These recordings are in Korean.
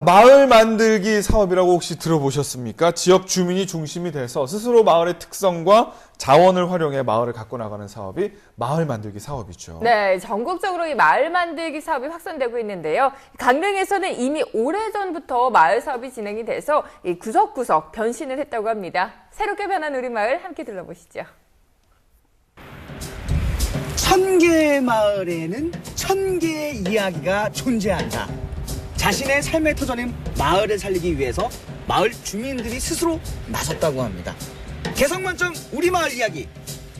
마을 만들기 사업이라고 혹시 들어보셨습니까? 지역 주민이 중심이 돼서 스스로 마을의 특성과 자원을 활용해 마을을 갖고 나가는 사업이 마을 만들기 사업이죠. 네, 전국적으로 이 마을 만들기 사업이 확산되고 있는데요. 강릉에서는 이미 오래전부터 마을 사업이 진행이 돼서 이 구석구석 변신을 했다고 합니다. 새롭게 변한 우리 마을 함께 들러보시죠. 천 개의 마을에는 천 개의 이야기가 존재한다. 자신의 삶의 터전인 마을을 살리기 위해서 마을 주민들이 스스로 나섰다고 합니다. 개성 만점 우리 마을 이야기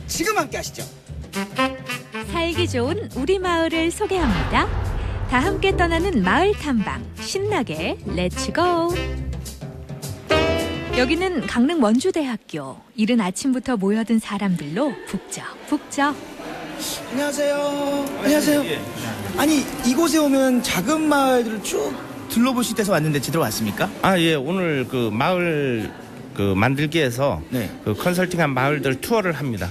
지금 함께 하시죠. 살기 좋은 우리 마을을 소개합니다. 다 함께 떠나는 마을 탐방 신나게 렛츠고. 여기는 강릉 원주대학교. 이른 아침부터 모여든 사람들로 북적북적. 안녕하세요. 안녕하세요. 아니 이곳에 오면 작은 마을들을 쭉 둘러볼 수 있어서 왔는데 제대로 왔습니까? 아, 예. 오늘 그 마을 그 만들기에서 네. 그 컨설팅한 마을들 투어를 합니다.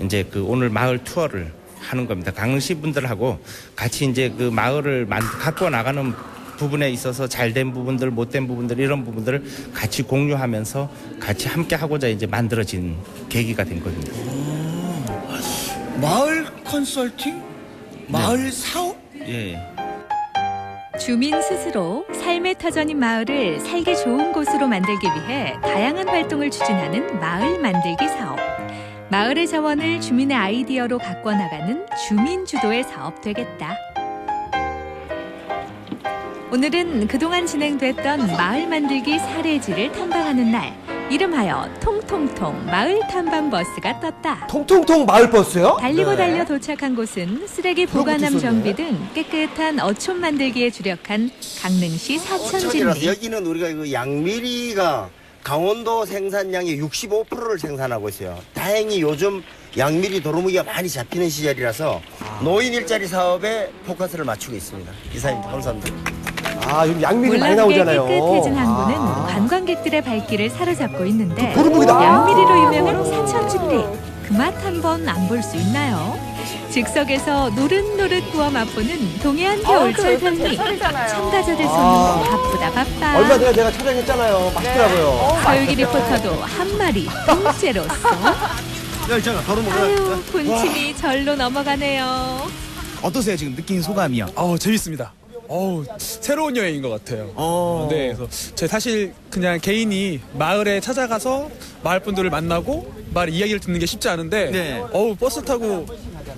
이제 그 오늘 마을 투어를 하는 겁니다. 강릉시 분들하고 같이 이제 그 마을을 만, 갖고 나가는 부분에 있어서 잘 된 부분들, 못된 부분들 이런 부분들을 같이 공유하면서 같이 함께 하고자 이제 만들어진 계기가 된 겁니다. 마을 컨설팅? 마을 사업? 예. 주민 스스로 삶의 터전인 마을을 살기 좋은 곳으로 만들기 위해 다양한 활동을 추진하는 마을 만들기 사업. 마을의 자원을 주민의 아이디어로 가꿔 나가는 주민 주도의 사업 되겠다. 오늘은 그동안 진행됐던 마을 만들기 사례지를 탐방하는 날. 이름하여 통통통 마을 탐방 버스가 떴다. 통통통 마을버스요? 달리고 네. 달려 도착한 곳은 쓰레기 보관함. 정비 등 깨끗한 어촌 만들기에 주력한 강릉시 사천진리. 여기는 우리가 그 양미리가 강원도 생산량의 65%를 생산하고 있어요. 다행히 요즘 양미리 도루묵이가 많이 잡히는 시절이라서 노인 일자리 사업에 포커스를 맞추고 있습니다. 이사님 감사합니다. 아, 요즘 양미리 많이 나오잖아요. 깨끗해진 항구는 아. 관광객들의 발길을 사로잡고 있는데 도루묵이다. 양미리로 유명한 사천진리 그 맛 한 번 안 볼 수 있나요? 즉석에서 노릇노릇 구워 맛보는 동해안 겨울철 아, 그 별미 제철이잖아요. 참가자들 손이 아. 바쁘다 바빠 얼마 전에 제가 촬영했잖아요. 맛있더라고요. 서유기 리포터도 한 마리 통째로 쏙 야, 있잖아. 바로 아유 군침이 절로 넘어가네요 어떠세요 지금 느낀 소감이요? 어 재밌습니다. 어우 새로운 여행인 것 같아요. 어. 네, 그래서 제 사실 그냥 개인이 마을에 찾아가서 마을 분들을 만나고 마을 이야기를 듣는 게 쉽지 않은데, 네. 어우 버스 타고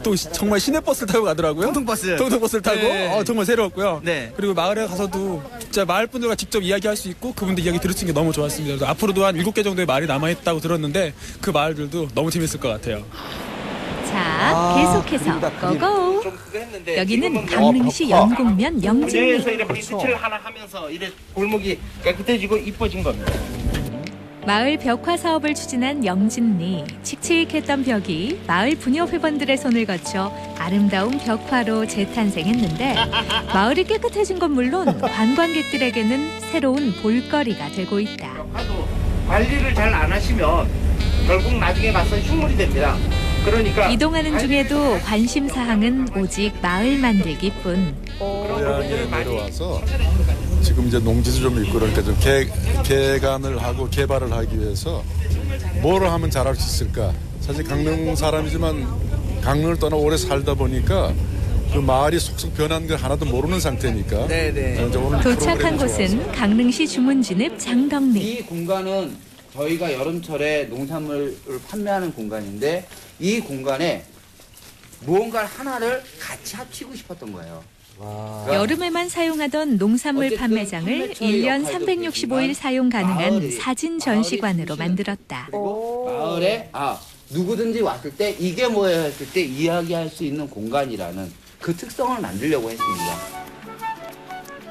또 시- 정말 시내 버스를 타고 가더라고요. 통통버스. 통통버스를 타고 네. 어, 정말 새로웠고요. 네. 그리고 마을에 가서도 진짜 마을 분들과 직접 이야기할 수 있고 그분들 이야기 들을 수 있는 게 너무 좋았습니다. 그래서 앞으로도 한 7개 정도의 마을이 남아 있다고 들었는데 그 마을들도 너무 재밌을 것 같아요. 자 아, 계속해서. 고고 좀 그거 했는데 여기는 강릉시 영곡면 영진리 그래서 이렇게 리서치를 하나 하면서 이래 골목이 깨끗해지고 이뻐진 겁니다. 마을 벽화 사업을 추진한 영진리 칙칙했던 벽이 마을 부녀 회원들의 손을 거쳐 아름다운 벽화로 재탄생했는데 마을이 깨끗해진 건 물론 관광객들에게는 새로운 볼거리가 되고 있다. 하도 관리를 잘 안 하시면 결국 나중에 가서 흉물이 됩니다. 그러니까 이동하는 중에도 관심 사항은 오직 마을 만들기뿐. 고향에 내려와서 지금 이제 농지도 좀 있고 그러니까 좀 개, 개간을 하고 개발을 하기 위해서 뭐를 하면 잘할 수 있을까? 사실 강릉 사람이지만 강릉을 떠나 오래 살다 보니까 그 마을이 속속 변한 걸 하나도 모르는 상태니까. 네네. 오늘 도착한. 곳은 강릉시 주문진읍 장덕리. 이 공간은 저희가 여름철에 농산물을 판매하는 공간인데 이 공간에 무언가 하나를 같이 합치고 싶었던 거예요. 여름에만 사용하던 농산물 판매장을 판매처의 1년 역할도 365일 있지만 사용 가능한 마을이- 사진 전시관으로 만들었다. 그리고 마을에 아 누구든지 왔을 때 이게 뭐예요 했을 때 이야기할 수 있는 공간이라는 그 특성을 만들려고 했습니다.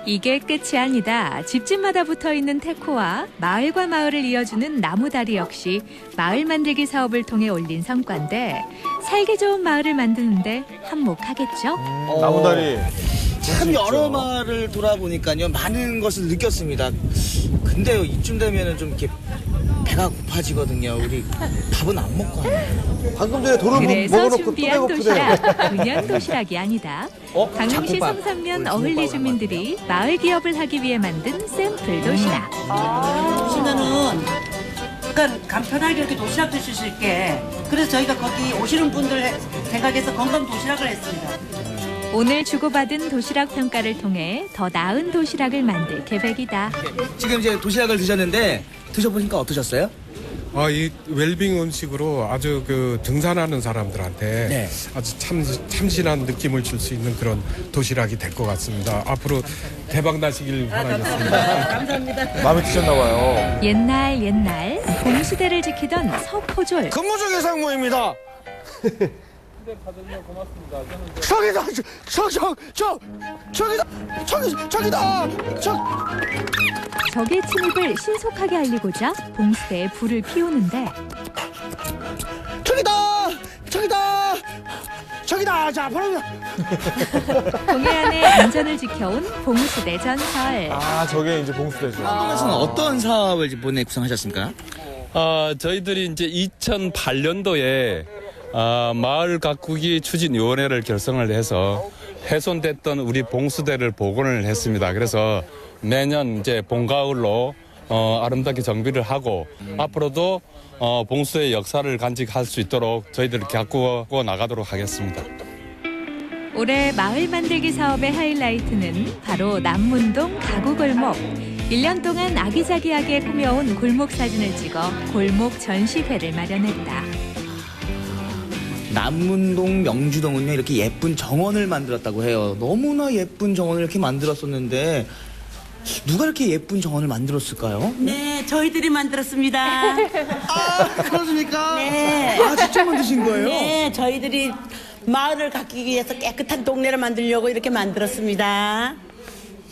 이게 끝이 아니다. 집집마다 붙어 있는 테코와 마을과 마을을 이어주는 나무다리 역시 마을 만들기 사업을 통해 올린 성과인데 살기 좋은 마을을 만드는데 한몫하겠죠? 나무다리. 참 여러 마을을 돌아보니까요 많은 것을 느꼈습니다. 근데요 이쯤 되면은 좀 이렇게 배가 고파지거든요. 우리 밥은 안 먹고. 방금 전에 돌을 그래서 먹어놓고 또 준비한 배고프대. 도시락 그냥 도시락이 아니다. 어? 강릉시 잡곡밥. 어을리 잡곡밥을 주민들이 마을 기업을 하기 위해 만든 샘플 도시락. 보시면은 그러니까 간편하게 이렇게 도시락 드실 수 있게 그래서 저희가 거기 오시는 분들 해- 생각해서 건강 도시락을 했습니다. 오늘 주고받은 도시락 평가를 통해 더 나은 도시락을 만들 계획이다. 지금 이제 도시락을 드셨는데 드셔보니까 어떠셨어요? 아, 이 웰빙 음식으로 아주 그 등산하는 사람들한테 네. 아주 참, 참신한 느낌을 줄 수 있는 그런 도시락이 될 것 같습니다. 앞으로 대박 나시길 바라겠습니다. 마음에 드셨나 봐요. 옛날 옛날 봄시대를 지키던 서포졸. 근무중 상무입니다. 저기다, 저, 저, 저, 저기다, 저기, 저기다, 저. 적의 침입을 신속하게 알리고자 봉수대에 불을 피우는데 저기다! 저기다! 저기다! 자, 바로 동해안의 안전을 지켜온 봉수대 전설. 아, 저게 이제 봉수대죠. 한국에서는 어떤 사업을 이번에 구성하셨습니까? 아, 저희들이 이제 2008년도에 아, 마을 가꾸기 추진위원회를 결성을 해서 훼손됐던 우리 봉수대를 복원을 했습니다. 그래서 매년 이제 봄, 가을로 어, 아름답게 정비를 하고 앞으로도 어, 봉수의 역사를 간직할 수 있도록 저희들이 가꾸어 나가도록 하겠습니다. 올해 마을 만들기 사업의 하이라이트는 바로 남문동 가구골목. 1년 동안 아기자기하게 꾸며온 골목 사진을 찍어 골목 전시회를 마련했다. 남문동 명주동은요 이렇게 예쁜 정원을 만들었다고 해요. 너무나 예쁜 정원을 이렇게 만들었었는데 누가 이렇게 예쁜 정원을 만들었을까요? 네, 저희들이 만들었습니다. 아 그렇습니까? 네. 아 직접 만드신 거예요? 네, 저희들이 마을을 갖기 위해서 깨끗한 동네를 만들려고 이렇게 만들었습니다.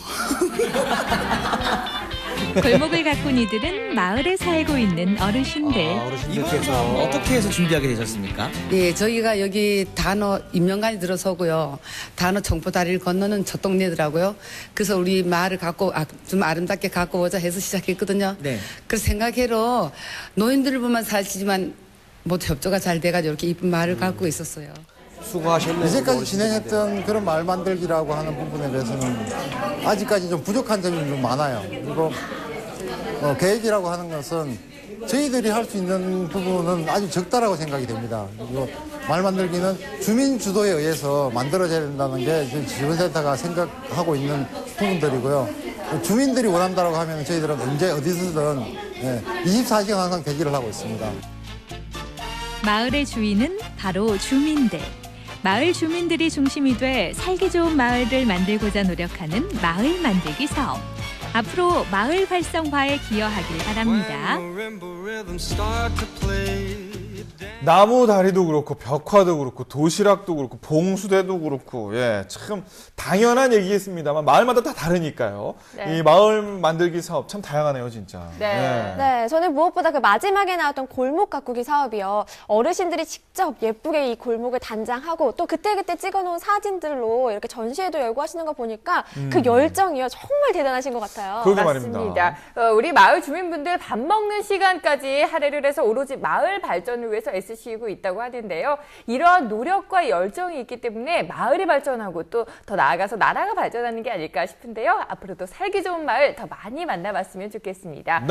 골목을 가꾼 이들은 마을에 살고 있는 어르신들. 이번에는 어떻게 해서 준비하게 되셨습니까? 예, 저희가 여기 단어 임명관이 들어서고요. 단어 정보 다리를 건너는 저 동네더라고요. 그래서 우리 마을을 갖고 아, 좀 아름답게 갖고 오자 해서 시작했거든요. 네. 그래서 생각해로 노인들을 보면 사시지만 뭐 협조가 잘 돼가지고 이렇게 이쁜 마을을 갖고 있었어요. 수고하셨네요. 이제까지 진행했던 그런 마을 만들기라고 하는 부분에 대해서는 아직까지 좀 부족한 점이 좀 많아요. 그리고 어, 계획이라고 하는 것은 저희들이 할 수 있는 부분은 아주 적다라고 생각이 됩니다. 그리고 말 만들기는 주민 주도에 의해서 만들어져야 된다는 게 지금 지원센터가 생각하고 있는 부분들이고요. 주민들이 원한다고 하면 저희들은 언제 어디서든 예, 24시간 항상 대기를 하고 있습니다. 마을의 주인은 바로 주민들. 마을 주민들이 중심이 돼 살기 좋은 마을을 만들고자 노력하는 마을 만들기 사업. 앞으로 마을 활성화에 기여하길 바랍니다. 나무 다리도 그렇고 벽화도 그렇고 도시락도 그렇고 봉수대도 그렇고 예 참 당연한 얘기겠습니다만 마을마다 다 다르니까요. 네. 이 마을 만들기 사업 참 다양하네요 진짜. 예. 네, 저는 무엇보다 그 마지막에 나왔던 골목 가꾸기 사업이요. 어르신들이 직접 예쁘게 이 골목을 단장하고 또 그때그때 찍어놓은 사진들로 이렇게 전시회도 열고 하시는 거 보니까 그 음. 열정이요. 정말 대단하신 것 같아요. 맞습니다. 어, 우리 마을 주민분들 밥 먹는 시간까지 할애를 해서 오로지 마을 발전을 위해서 애쓰시고 있다고 하는데요. 이러한 노력과 열정이 있기 때문에 마을이 발전하고 또 더 나아가서 나라가 발전하는 게 아닐까 싶은데요. 앞으로도 살기 좋은 마을 더 많이 만나봤으면 좋겠습니다. 네.